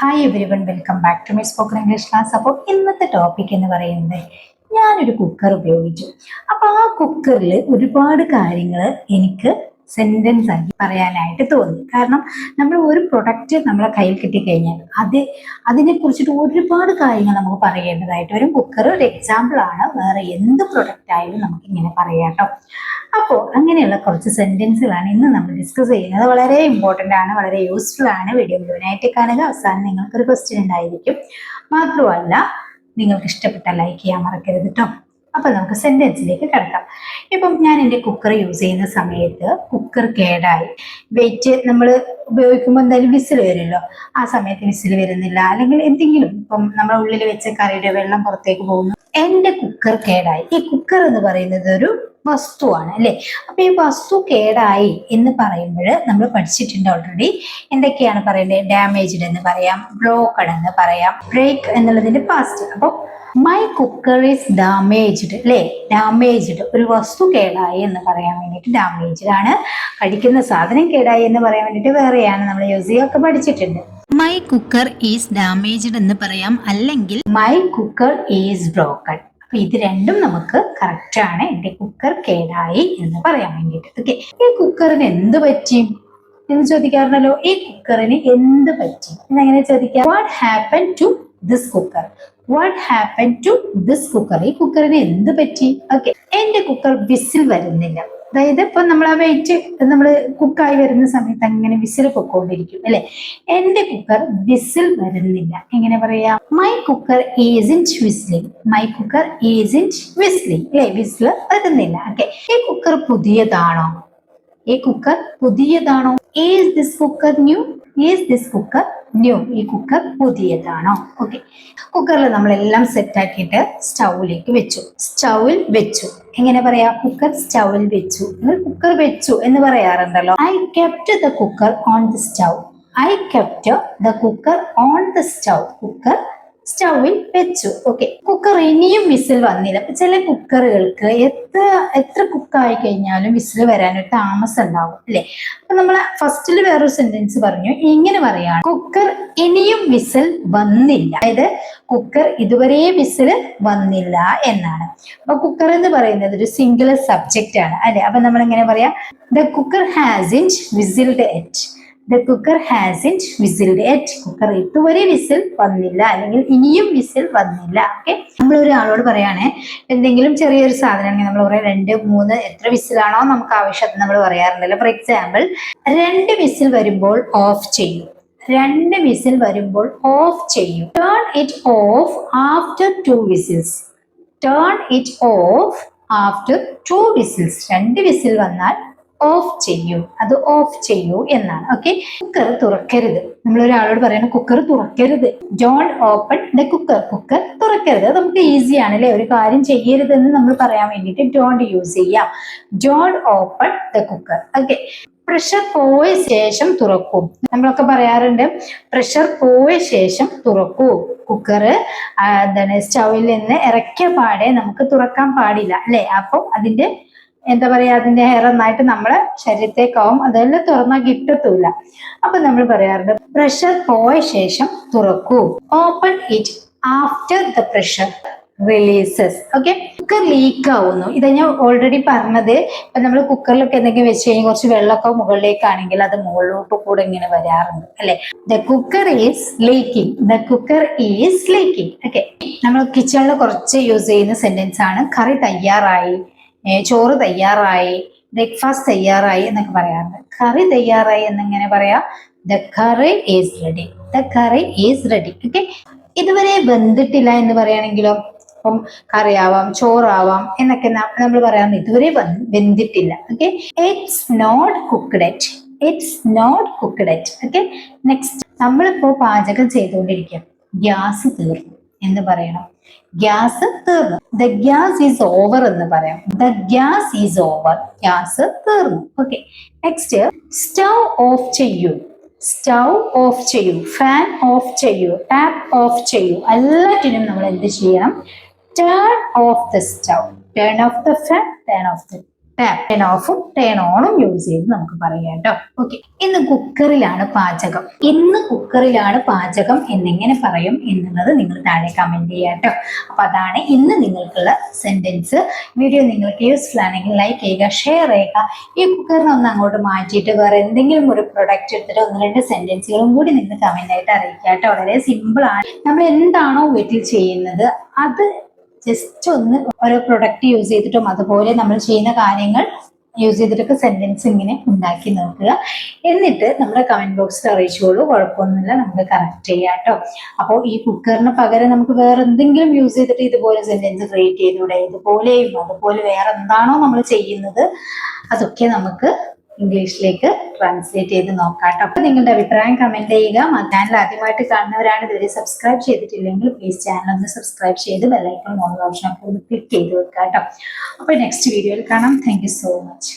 Hi everyone welcome back to my spoken English class അപ്പോൾ ഇന്നത്തെ topic എന്ന് പറയുന്നത് ഞാനൊരു കുക്കർ ഉപയോഗിച്ചു. അപ്പോൾ ആ കുക്കറിൽ ഒരുപാട് കാര്യങ്ങൾ എനിക്ക് സെന്റൻസ് ആക്കി പറയാനായിട്ട് തോന്നി. കാരണം നമ്മൾ ഒരു പ്രൊഡക്റ്റ് നമ്മളെ കയ്യിൽ കിട്ടിക്കഴിഞ്ഞാൽ അത് അതിനെ കുറിച്ചിട്ട് ഒരുപാട് കാര്യങ്ങൾ നമുക്ക് പറയേണ്ടതായിട്ട് വരും. കുക്കർ ഒരു എക്സാമ്പിൾ ആണ്. വേറെ എന്ത് പ്രൊഡക്റ്റ് ആയാലും നമുക്ക് ഇങ്ങനെ പറയാം കേട്ടോ. അപ്പോൾ അങ്ങനെയുള്ള കുറച്ച് സെന്റൻസുകളാണ് ഇന്ന് നമ്മൾ ഡിസ്കസ് ചെയ്യുന്നത്. വളരെ ഇമ്പോർട്ടന്റ് ആണ് വളരെ യൂസ്ഫുൾ ആണ്. വീഡിയോ മുഴുവനായിട്ട് കാണുക. അവസാനം നിങ്ങൾക്കൊരു ക്വസ്റ്റ്യൻ ഉണ്ടായിരിക്കും. മാത്രമല്ല നിങ്ങൾക്ക് ഇഷ്ടപ്പെട്ട ലൈക്ക് ചെയ്യാൻ മറക്കരുത് കേട്ടോ അപ്പൊ നമുക്ക് സെന്റൻസിലേക്ക് കിടക്കാം. ഇപ്പം ഞാൻ എന്റെ കുക്കർ യൂസ് ചെയ്യുന്ന സമയത്ത് കുക്കർ കേടായി. വെയിറ്റ് നമ്മൾ ഉപയോഗിക്കുമ്പോൾ എന്തായാലും വിസിൽ വരുമല്ലോ. ആ സമയത്ത് വിസിൽ വരുന്നില്ല. അല്ലെങ്കിൽ എന്തെങ്കിലും ഇപ്പം നമ്മുടെ ഉള്ളിൽ വെച്ച കറിയുടെ വെള്ളം പുറത്തേക്ക് പോകുന്നു. എന്റെ കുക്കർ കേടായി. ഈ കുക്കർ എന്ന് പറയുന്നത് ഒരു വസ്തുവാണ് അല്ലെ? അപ്പൊ ഈ വസ്തു കേടായി എന്ന് പറയുമ്പോൾ നമ്മൾ പഠിച്ചിട്ടുണ്ട് ഓൾറെഡി എന്തൊക്കെയാണ് പറയുന്നത് ഡാമേജ്ഡ് എന്ന് പറയാം ബ്ലോക്കഡ് എന്ന് പറയാം ബ്രേക്ക് എന്നുള്ളതിന്റെ പാസ്റ്റ് അപ്പോൾ മൈ കുക്കർ ഈസ് ഡാമേജ്ഡ് അല്ലേ? ഡാമേജ്ഡ് ഒരു വസ്തു കേടായി എന്ന് പറയാൻ വേണ്ടിയിട്ട് ഡാമേജ്ഡ് ആണ്. കഴിക്കുന്ന സാധനം കേടായി എന്ന് പറയാൻ വേണ്ടിയിട്ട് വേറെയാണ് നമ്മൾ യൂസ് ചെയ്യുക ഒക്കെ പഠിച്ചിട്ടുണ്ട്. മൈ കുക്കർ ഈസ് ഡാമേജ്ഡ് എന്ന് പറയാം. അല്ലെങ്കിൽ മൈ കുക്കർ ഈസ് ബ്രോക്കൺ അപ്പൊ ഇത് രണ്ടും നമുക്ക് കറക്റ്റ് ആണ്. എന്റെ കുക്കർ കേടായി എന്ന് പറയാൻ വേണ്ടിയിട്ട്. ഓക്കെ ഈ കുക്കറിന് എന്ത് പറ്റി? എന്ന് ചോദിക്കാറുണ്ടല്ലോ. ഈ കുക്കറിന് എന്ത് പറ്റി? എന്നെങ്ങനെ ചോദിക്കാം? What happen to this cooker what happen to this cooker ഈ കുക്കറിന് എന്ത് പറ്റി? ഓക്കെ എന്റെ കുക്കർ വിസിൽ വരുന്നില്ല. അതായത് ഇപ്പൊ നമ്മൾ ആ വെയിറ്റ് നമ്മൾ കുക്കായി വരുന്ന സമയത്ത് അങ്ങനെ വിസിൽ പൊക്കോണ്ടിരിക്കും അല്ലെ? എന്റെ കുക്കർ വിസിൽ വരുന്നില്ല. എങ്ങനെ പറയാ? My cooker agent whistling my cooker agent whistling അല്ലെ? വിസിൽ വരുന്നില്ല. ഓക്കെ ഈ കുക്കർ പുതിയതാണോ? ഈ cooker പുതിയതാണോ? Is this cooker new is this cooker new ഈ കുക്കർ പുതിയതാണോ? ഓക്കെ കുക്കറിൽ നമ്മളെല്ലാം സെറ്റ് ആക്കിയിട്ട് സ്റ്റൗവിലേക്ക് വെച്ചു. സ്റ്റൗവിൽ വെച്ചു. എങ്ങനെ പറയാ? കുക്കർ സ്റ്റൗവിൽ വെച്ചു. കുക്കർ വെച്ചു എന്ന് പറയാറുണ്ടല്ലോ. I kept the cooker on the stove I kept the cooker on the stove cooker സ്റ്റൗവിൽ വെച്ചു. ഓക്കെ. കുക്കർ ഇനിയും വിസിൽ വന്നില്ല. ചില കുക്കറുകൾക്ക് എത്ര എത്ര കുക്കായി കഴിഞ്ഞാലും വിസിൽ വരാനൊരു താമസം ഉണ്ടാവും അല്ലെ? അപ്പൊ നമ്മൾ ഫസ്റ്റിൽ വേറൊരു സെന്റൻസ് പറഞ്ഞു. ഇങ്ങനെ പറയാണ് കുക്കർ ഇനിയും വിസിൽ വന്നില്ല. അതായത് കുക്കർ ഇതുവരെ വിസിൽ വന്നില്ല എന്നാണ്. അപ്പൊ കുക്കർ എന്ന് പറയുന്നത് ഒരു സിംഗിൾ സബ്ജക്റ്റ് ആണ് അല്ലെ? അപ്പൊ നമ്മൾ എങ്ങനെ പറയാ? The cooker hasn't whistled yet the cooker has whistled yet cooker ഇതുവരെ വിസിൽ വന്നില്ല. അല്ലെങ്കിൽ ഇനിയും വിസിൽ വന്നില്ല. ഓക്കെ നമ്മൾ ഒരാളോട് പറയുകയാണെ എന്തെങ്കിലും ചെറിയൊരു സാധനം നമ്മൾ പറയാം രണ്ട് മൂന്ന് എത്ര വിസിലാണോ നമുക്ക് ആവശ്യം നമ്മൾ പറയാറുണ്ടല്ലോ. ഫോർ എക്സാമ്പിൾ രണ്ട് വിസിൽ വരുമ്പോൾ ഓഫ് ചെയ്യും. രണ്ട് വിസിൽ വരുമ്പോൾ ഓഫ് ചെയ്യും. Turn it off after two whistles turn it off after two whistles രണ്ട് വിസിൽ വന്നാൽ ഓഫ് ചെയ്യൂ. അത് ഓഫ് ചെയ്യൂ എന്നാണ്. ഓക്കെ കുക്കർ തുറക്കരുത്. നമ്മൾ ഒരാളോട് പറയണം കുക്കർ തുറക്കരുത്. ജോൺ ഓപ്പൺ ദ കുക്കർ കുക്കർ തുറക്കരുത്. അത് നമുക്ക് ഈസിയാണ് അല്ലെ? ഒരു കാര്യം ചെയ്യരുതെന്ന് നമ്മൾ പറയാൻ വേണ്ടിയിട്ട് ഡോണ്ട് യൂസ് ചെയ്യാം. John open the cooker okay pressure പോയ ശേഷം തുറക്കും. നമ്മളൊക്കെ പറയാറുണ്ട് പ്രഷർ പോയ ശേഷം തുറക്കൂ. കുക്കർ എന്താണ് സ്റ്റൗവിൽ നിന്ന് ഇറക്കിയ പാടെ നമുക്ക് തുറക്കാൻ പാടില്ല. അല്ലെ? അപ്പം അതിന്റെ എന്താ പറയാ അതിന്റെ ഹെയർ നന്നായിട്ട് നമ്മളെ ശരീരത്തേക്കാവും. അതെല്ലാം തുറന്നാൽ കിട്ടത്തൂല അപ്പൊ നമ്മൾ പറയാറുണ്ട് പ്രഷർ പോയ ശേഷം തുറക്കൂ. Open it after the pressure releases okay cooker leak ആവുന്നു. ഇത് ഞാൻ ഓൾറെഡി പറഞ്ഞത് ഇപ്പൊ നമ്മൾ കുക്കറിലൊക്കെ എന്തെങ്കിലും വെച്ച് കഴിഞ്ഞാൽ കുറച്ച് വെള്ളമൊക്കെ മുകളിലേക്കാണെങ്കിൽ അത് മുകളിലോട്ട് കൂടെ ഇങ്ങനെ വരാറുണ്ട്. അല്ലെ? The cooker is leaking the cooker is leaking okay നമ്മൾ കിച്ചണിൽ കുറച്ച് യൂസ് ചെയ്യുന്ന സെന്റൻസ് ആണ് കറി തയ്യാറായി. ചോറ് തയ്യാറായി ബ്രേക്ക്ഫാസ്റ്റ് തയ്യാറായി എന്നൊക്കെ പറയാറുണ്ട്. കറി തയ്യാറായി എന്നിങ്ങനെ പറയാം. The curry is ready the curry is ready okay ഇതുവരെ ബന്ധിട്ടില്ല എന്ന് പറയുകയാണെങ്കിലോ ഇപ്പം കറിയാവാം ചോറാവാം എന്നൊക്കെ നമ്മൾ പറയാം ഇതുവരെ ബന്ധിട്ടില്ല okay it's not cooked yet it's not cooked yet okay next നമ്മളിപ്പോ പാചകം ചെയ്തുകൊണ്ടിരിക്കുക ഗ്യാസ് തീർന്നു എന്ന് പറയണം. ഗ്യാസ് തീർന്നു. ദ ഗ്യാസ് ഈസ് ഓവർ എന്ന് പറയാം. The gas is over gas തീർന്നു. ഓക്കെ നെക്സ്റ്റ് സ്റ്റൗ ഓഫ് ചെയ്യൂ. സ്റ്റൗ ഓഫ് ചെയ്യൂ. ഫാൻ ഓഫ് ചെയ്യൂ. ടാപ്പ് ഓഫ് ചെയ്യൂ. എല്ലാറ്റിനും നമ്മൾ എന്ത് ചെയ്യണം? Turn off the stove turn off the fan turn off the tap turn ഓഫും turn ഓണും യൂസ് ചെയ്ത് നമുക്ക് പറയാം കേട്ടോ. ഓക്കെ ഇന്ന് കുക്കറിലാണ് പാചകം. ഇന്ന് കുക്കറിലാണ് പാചകം എന്നെങ്ങനെ പറയും എന്നുള്ളത് നിങ്ങൾ താഴെ കമന്റ് ചെയ്യാം കേട്ടോ. അപ്പൊ അതാണ് ഇന്ന് നിങ്ങൾക്കുള്ള സെന്റൻസ് വീഡിയോ നിങ്ങൾക്ക് യൂസ്ഫുൾ ആണെങ്കിൽ ലൈക്ക് ചെയ്യുക ഷെയർ ചെയ്യുക. ഈ കുക്കറിനെ ഒന്ന് അങ്ങോട്ട് മാറ്റിയിട്ട് വേറെ എന്തെങ്കിലും ഒരു പ്രൊഡക്റ്റ് എടുത്തിട്ട് ഒന്ന് രണ്ട് സെന്റൻസുകളും കൂടി നിങ്ങൾ കമന്റ് ആയിട്ട് അറിയിക്കുക കേട്ടോ. വളരെ സിമ്പിൾ ആണ്. നമ്മൾ എന്താണോ വീട്ടിൽ ചെയ്യുന്നത് അത് ജസ്റ്റ് ഒന്ന് ഓരോ പ്രൊഡക്റ്റ് യൂസ് ചെയ്തിട്ടും അതുപോലെ നമ്മൾ ചെയ്യുന്ന കാര്യങ്ങൾ യൂസ് ചെയ്തിട്ടൊക്കെ സെന്റൻസ് ഇങ്ങനെ ഉണ്ടാക്കി നോക്കുക. എന്നിട്ട് നമ്മുടെ കമന്റ് ബോക്സിൽ അറിയിച്ചോളൂ. കുഴപ്പമൊന്നുമില്ല. നമുക്ക് കറക്റ്റ് ചെയ്യാം കേട്ടോ. അപ്പോൾ ഈ കുക്കറിന് പകരം നമുക്ക് വേറെ എന്തെങ്കിലും യൂസ് ചെയ്തിട്ട് ഇതുപോലെ സെന്റൻസ് ക്രിയേറ്റ് ചെയ്തൂടെ ഇതുപോലെയും അതുപോലെ വേറെ എന്താണോ നമ്മൾ ചെയ്യുന്നത്? അതൊക്കെ നമുക്ക് ഇംഗ്ലീഷിലേക്ക് ട്രാൻസ്ലേറ്റ് ചെയ്ത് നോക്കാം അപ്പൊ നിങ്ങളുടെ അഭിപ്രായം കമന്റ് ചെയ്യുക. ചാനൽ ആദ്യമായിട്ട് കാണുന്നവരാണ് ഇതുവരെ സബ്സ്ക്രൈബ് ചെയ്തിട്ടില്ലെങ്കിൽ പ്ലീസ് ചാനൽ ഒന്ന് സബ്സ്ക്രൈബ് ചെയ്ത് bell icon on option click ചെയ്ത് വെക്കാം കേട്ടോ അപ്പൊ നെക്സ്റ്റ് വീഡിയോയിൽ കാണാം. Thank so much